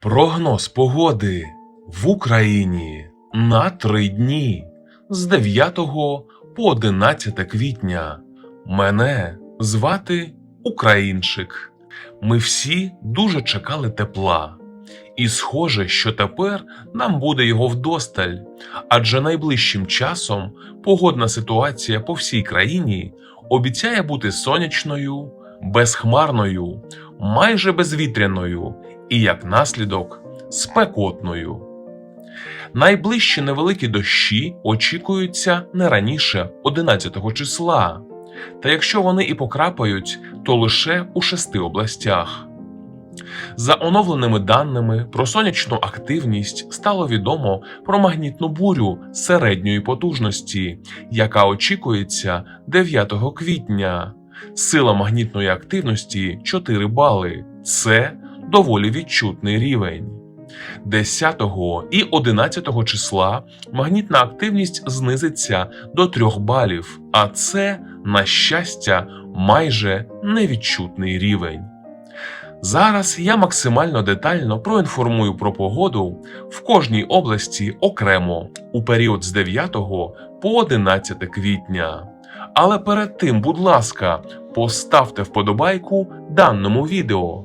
Прогноз погоди в Україні на три дні з 9 по 11 квітня. Мене звати Українчик. Ми всі дуже чекали тепла. І схоже, що тепер нам буде його вдосталь, адже найближчим часом погодна ситуація по всій країні обіцяє бути сонячною, безхмарною, майже безвітряною і, як наслідок, спекотною. Найближчі невеликі дощі очікуються не раніше 11 числа, та якщо вони і покрапають, то лише у шести областях. За оновленими даними про сонячну активність стало відомо про магнітну бурю середньої потужності, яка очікується 9 квітня. Сила магнітної активності 4 бали. Це доволі відчутний рівень. 10 і 11 числа магнітна активність знизиться до 3 балів, а це, на щастя, майже невідчутний рівень. Зараз я максимально детально проінформую про погоду в кожній області окремо у період з 9 по 11 квітня. Але перед тим, будь ласка, поставте вподобайку даному відео,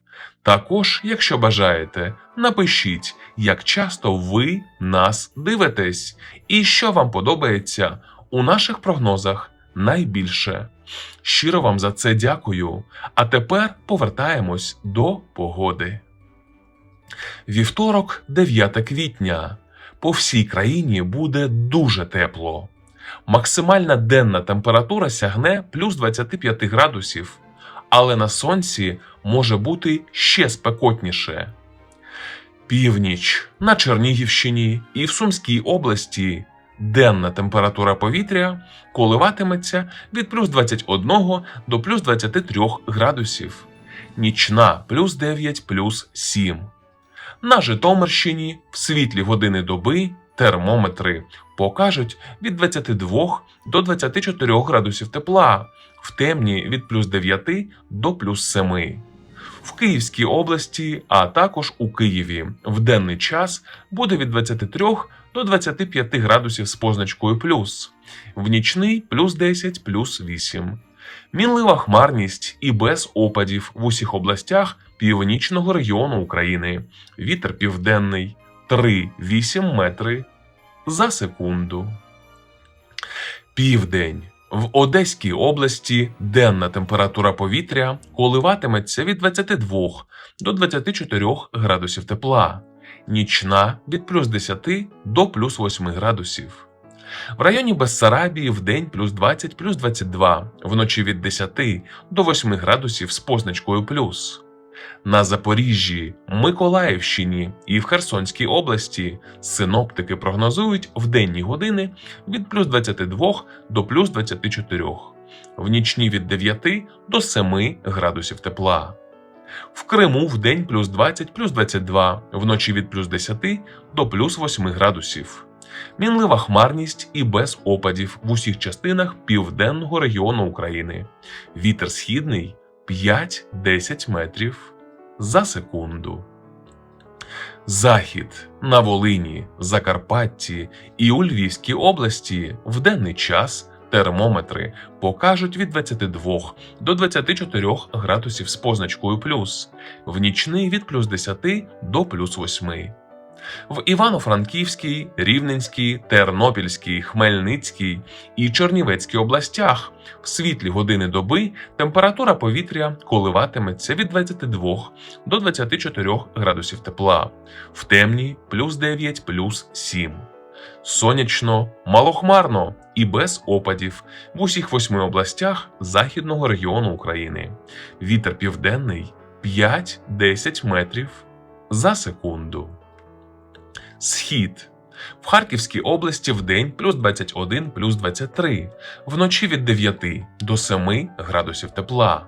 Також, якщо бажаєте, напишіть, як часто ви нас дивитесь і що вам подобається у наших прогнозах найбільше. Щиро вам за це дякую. А тепер повертаємось до погоди. Вівторок, 9 квітня. По всій країні буде дуже тепло. Максимальна денна температура сягне плюс 25 градусів, але на сонці може бути ще спекотніше. Північ на Чернігівщині і в Сумській області денна температура повітря коливатиметься від плюс 21 до плюс 23 градусів, нічна плюс 9 плюс 7. На Житомирщині в світлі години доби термометри покажуть від 22 до 24 градусів тепла, в темні від плюс 9 до плюс 7. В Київській області, а також у Києві в денний час буде від 23 до 25 градусів з позначкою плюс, в нічний плюс 10 плюс 8. Мінлива хмарність і без опадів в усіх областях північного регіону України. Вітер південний 3-8 метри за секунду. Південь. В Одеській області денна температура повітря коливатиметься від 22 до 24 градусів тепла, нічна від плюс 10 до плюс 8 градусів. В районі Бессарабії в день плюс 20 плюс 22, вночі від 10 до 8 градусів з позначкою плюс. На Запоріжжі, Миколаївщині і в Херсонській області синоптики прогнозують в денні години від плюс 22 до плюс 24, в нічні від 9 до 7 градусів тепла. В Криму в день плюс 20 плюс 22, вночі від плюс 10 до плюс 8 градусів. Мінлива хмарність і без опадів в усіх частинах південного регіону України. Вітер східний 5-10 метрів за секунду. Захід на Волині, Закарпатті і у Львівській області в денний час термометри покажуть від 22 до 24 градусів з позначкою плюс, в нічний від плюс 10 до плюс 8. В Івано-Франківській, Рівненській, Тернопільській, Хмельницькій і Чернівецькій областях в світлі години доби температура повітря коливатиметься від 22 до 24 градусів тепла, в темні плюс 9 плюс 7. Сонячно, малохмарно і без опадів в усіх восьми областях західного регіону України. Вітер південний 5-10 метрів за секунду. Схід. В Харківській області в день плюс 21 плюс 23, вночі від 9 до 7 градусів тепла.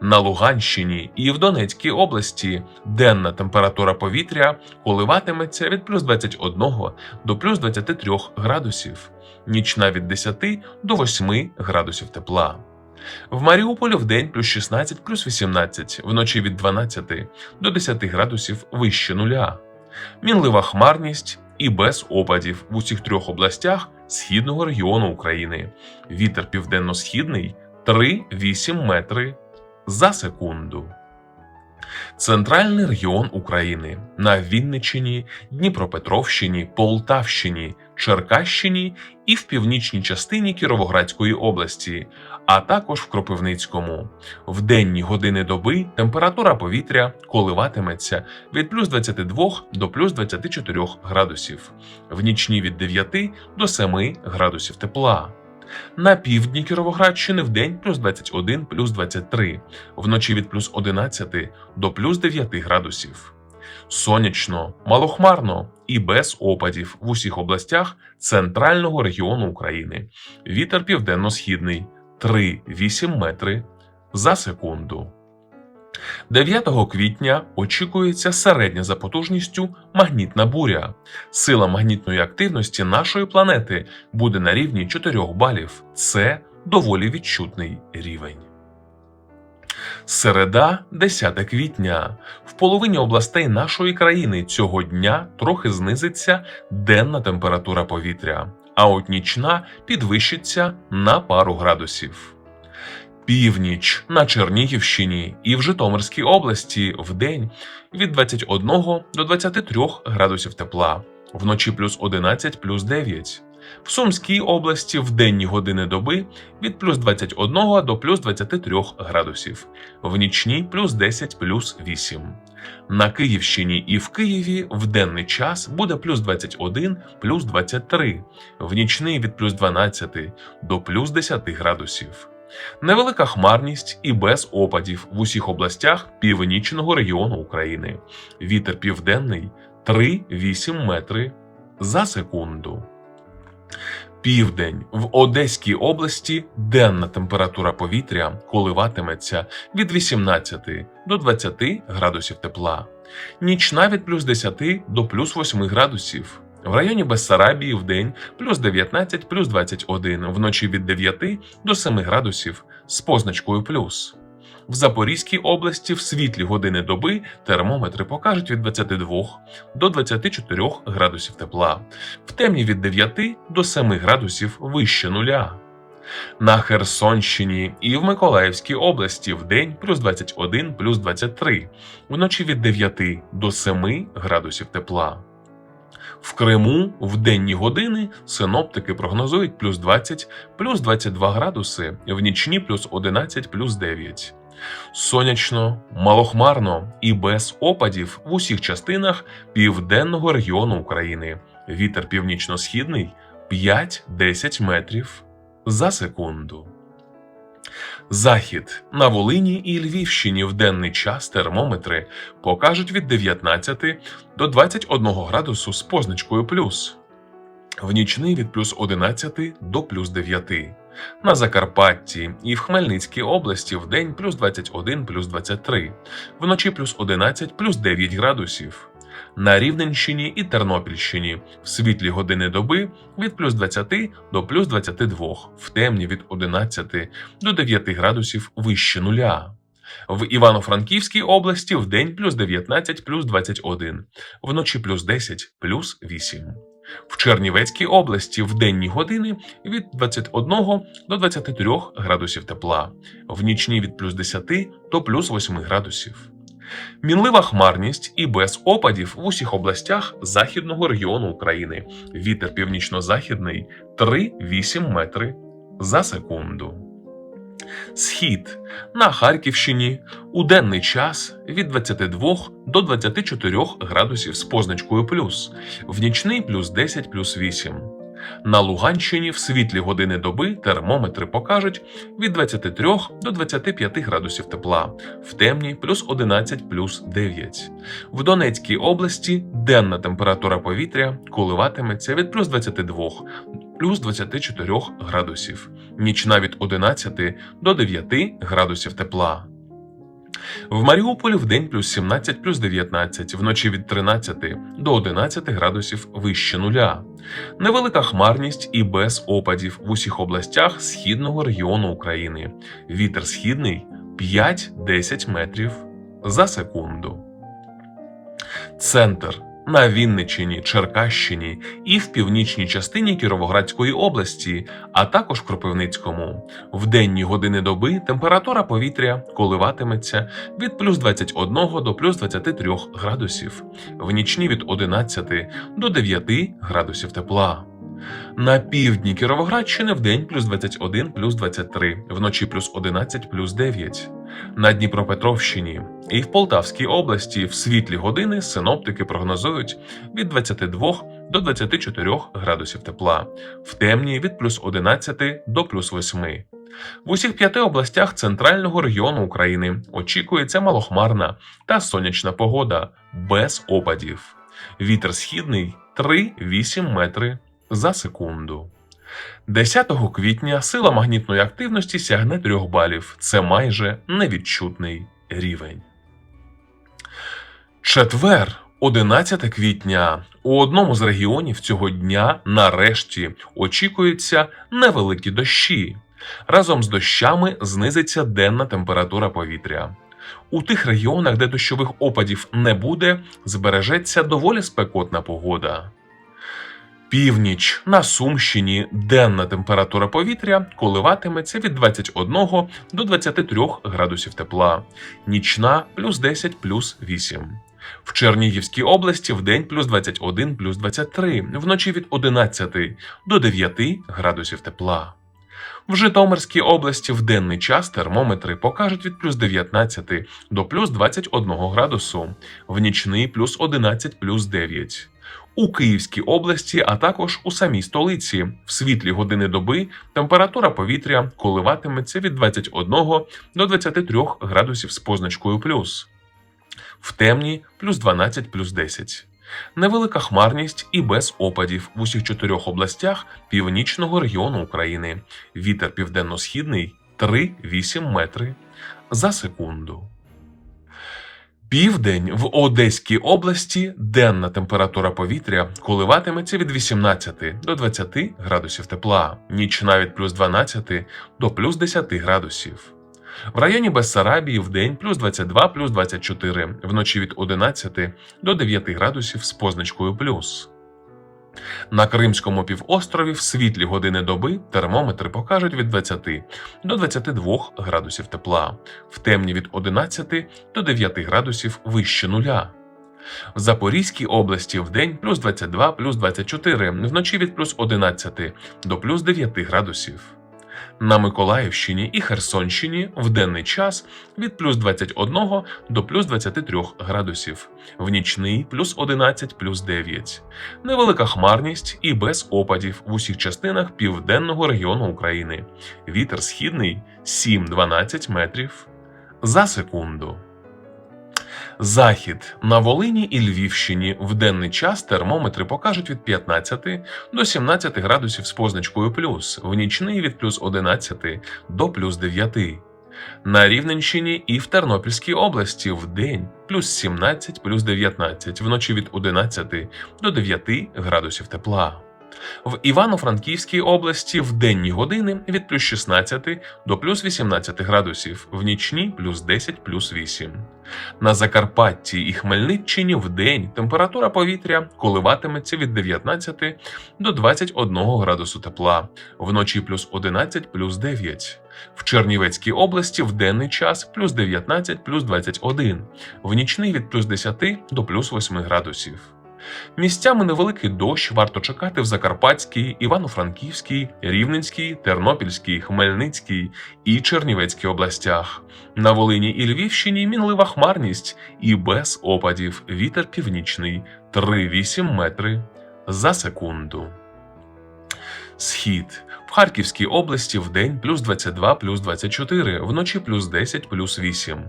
На Луганщині і в Донецькій області денна температура повітря коливатиметься від плюс 21 до плюс 23 градусів, нічна від 10 до 8 градусів тепла. В Маріуполі в день плюс 16 плюс 18, вночі від 12 до 10 градусів вище нуля. Мінлива хмарність і без опадів в усіх трьох областях східного регіону України. Вітер південно-східний 3-8 метри за секунду. Центральний регіон України на Вінниччині, Дніпропетровщині, Полтавщині, Черкащині і в північній частині Кіровоградської області, а також в Кропивницькому. В денні години доби температура повітря коливатиметься від плюс 22 до плюс 24 градусів, в нічні від 9 до 7 градусів тепла. На півдні Кіровоградщини в день плюс 21 плюс 23, вночі від плюс 11 до плюс 9 градусів. Сонячно, малохмарно і без опадів в усіх областях центрального регіону України. Вітер південно-східний 3-8 метри за секунду. 9 квітня очікується середня за потужністю магнітна буря. Сила магнітної активності нашої планети буде на рівні 4 балів. Це доволі відчутний рівень. Середа, 10 квітня. В половині областей нашої країни цього дня трохи знизиться денна температура повітря, а от нічна підвищиться на пару градусів. Північ на Чернігівщині і в Житомирській області в день від 21 до 23 градусів тепла, вночі плюс 11 плюс 9. В Сумській області в денні години доби від плюс 21 до плюс 23 градусів, в нічні плюс 10 плюс 8. На Київщині і в Києві в денний час буде плюс 21 плюс 23, в нічний від плюс 12 до плюс 10 градусів. Невелика хмарність і без опадів в усіх областях північного регіону України. Вітер південний 3-8 метри за секунду. Південь в Одеській області денна температура повітря коливатиметься від 18 до 20 градусів тепла, нічна від плюс 10 до плюс 8 градусів. В районі Бессарабії в день плюс 19 плюс 21, вночі від 9 до 7 градусів з позначкою плюс. В Запорізькій області в світлі години доби термометри покажуть від 22 до 24 градусів тепла, в темні від 9 до 7 градусів вище нуля. На Херсонщині і в Миколаївській області в день плюс 21 плюс 23, вночі від 9 до 7 градусів тепла. В Криму в денні години синоптики прогнозують плюс 20 плюс 22 градуси, в нічні плюс 11 плюс 9. Сонячно, малохмарно і без опадів в усіх частинах південного регіону України. Вітер північно-східний 5-10 метрів за секунду. Захід на Волині і Львівщині в денний час термометри покажуть від 19 до 21 градусу з позначкою плюс, в нічний від плюс 11 до плюс 9. На Закарпатті і в Хмельницькій області в день плюс 21 плюс 23, вночі плюс 11 плюс 9 градусів. На Рівненщині і Тернопільщині в світлі години доби від плюс 20 до плюс 22, в темні від 11 до 9 градусів вище нуля. В Івано-Франківській області в день плюс 19 плюс 21, вночі плюс 10 плюс 8. В Чернівецькій області в денні години від 21 до 23 градусів тепла, в нічні від плюс 10 до плюс 8 градусів. Мінлива хмарність і без опадів в усіх областях західного регіону України. Вітер північно-західний 3-8 метри за секунду. Схід. На Харківщині. У денний час від 22 до 24 градусів з позначкою плюс, в нічний плюс 10 плюс 8. На Луганщині в світлі години доби термометри покажуть від 23 до 25 градусів тепла, в темні плюс 11 плюс 9. В Донецькій області денна температура повітря коливатиметься від плюс 22 плюс 24 градусів, нічна від 11 до 9 градусів тепла. В Маріуполі в день плюс 17 плюс 19, вночі від 13 до 11 градусів вище нуля. Невелика хмарність і без опадів в усіх областях східного регіону України. Вітер східний 5-10 метрів за секунду. Центр на Вінниччині, Черкащині і в північній частині Кіровоградської області, а також Кропивницькому. В денні години доби температура повітря коливатиметься від плюс 21 до плюс 23 градусів, в нічні від 11 до 9 градусів тепла. На півдні Кіровоградщини в день плюс 21 плюс 23, вночі плюс 11 плюс 9. На Дніпропетровщині і в Полтавській області в світлі години синоптики прогнозують від 22 до 24 градусів тепла, в темні від плюс 11 до плюс 8. В усіх п'яти областях центрального регіону України очікується малохмарна та сонячна погода без опадів. Вітер східний 3-8 метри за секунду. 10 квітня сила магнітної активності сягне 3 балів. Це майже невідчутний рівень. Четвер, 11 квітня. У одному з регіонів цього дня нарешті очікуються невеликі дощі. Разом з дощами знизиться денна температура повітря. У тих регіонах, де дощових опадів не буде, збережеться доволі спекотна погода. Північ на Сумщині денна температура повітря коливатиметься від 21 до 23 градусів тепла, нічна плюс 10 плюс 8. В Чернігівській області в день плюс 21 плюс 23, вночі від 11 до 9 градусів тепла. В Житомирській області в денний час термометри покажуть від плюс 19 до плюс 21 градусу, в нічний плюс 11 плюс 9. У Київській області, а також у самій столиці, в світлі години доби температура повітря коливатиметься від 21 до 23 градусів з позначкою плюс, в темні плюс 12 плюс 10. Невелика хмарність і без опадів в усіх чотирьох областях північного регіону України. Вітер південно-східний 3-8 метри за секунду. Південь в Одеській області денна температура повітря коливатиметься від 18 до 20 градусів тепла, нічна від плюс 12 до плюс 10 градусів. В районі Бессарабії в день плюс 22 плюс 24, вночі від 11 до 9 градусів з позначкою плюс. На Кримському півострові в світлі години доби термометри покажуть від 20 до 22 градусів тепла, в темні від 11 до 9 градусів вище нуля. В Запорізькій області в день плюс 22 плюс 24, вночі від плюс 11 до плюс 9 градусів. На Миколаївщині і Херсонщині в денний час від плюс 21 до плюс 23 градусів, в нічний плюс 11 плюс 9. Невелика хмарність і без опадів в усіх частинах південного регіону України. Вітер східний 7-12 метрів за секунду. Захід на Волині і Львівщині в денний час термометри покажуть від 15 до 17 градусів з позначкою плюс, в нічний від плюс 11 до плюс 9. На Рівненщині і в Тернопільській області в день плюс 17 плюс 19, вночі від 11 до 9 градусів тепла. В Івано-Франківській області в денні години від плюс 16 до плюс 18 градусів, в нічні плюс 10 плюс 8. На Закарпатті і Хмельниччині в день температура повітря коливатиметься від 19 до 21 градусу тепла, вночі плюс 11 плюс 9. В Чернівецькій області в денний час плюс 19 плюс 21, в нічний від плюс 10 до плюс 8 градусів. Місцями невеликий дощ варто чекати в Закарпатській, Івано-Франківській, Рівненській, Тернопільській, Хмельницькій і Чернівецькій областях. На Волині і Львівщині мінлива хмарність і без опадів вітер північний 3-8 метри за секунду. Схід. В Харківській області в день плюс 22 плюс 24, вночі плюс 10 плюс 8.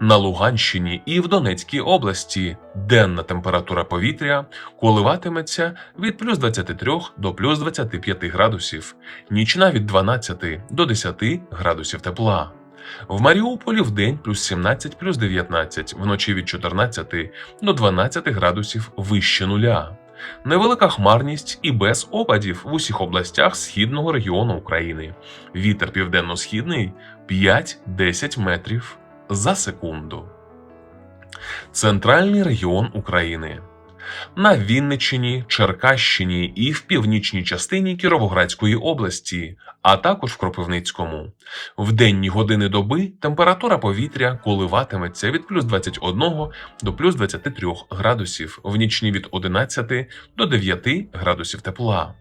На Луганщині і в Донецькій області денна температура повітря коливатиметься від плюс 23 до плюс 25 градусів, нічна від 12 до 10 градусів тепла. В Маріуполі в день плюс 17 плюс 19, вночі від 14 до 12 градусів вище нуля. Невелика хмарність і без опадів в усіх областях східного регіону України. Вітер південно-східний 5-10 метрів за секунду. Центральний регіон України. На Вінниччині, Черкащині і в північній частині Кіровоградської області, а також в Кропивницькому. В денні години доби температура повітря коливатиметься від плюс 21 до плюс 23 градусів, в нічні від 11 до 9 градусів тепла.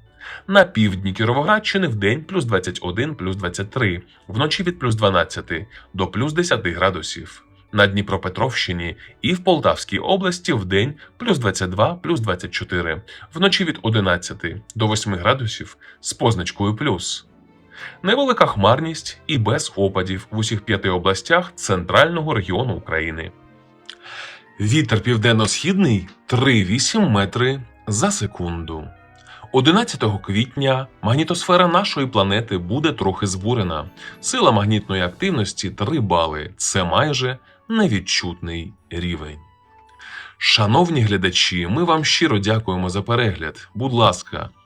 На півдні Кіровоградщини в день плюс 21 плюс 23, вночі від плюс 12 до плюс 10 градусів. На Дніпропетровщині і в Полтавській області в день плюс 22 плюс 24, вночі від 11 до 8 градусів з позначкою плюс. Невелика хмарність і без опадів в усіх п'яти областях центрального регіону України. Вітер південно-східний 3,8 метри за секунду. 11 квітня магнітосфера нашої планети буде трохи збурена. Сила магнітної активності 3 бали. Це майже невідчутний рівень. Шановні глядачі, ми вам щиро дякуємо за перегляд. Будь ласка,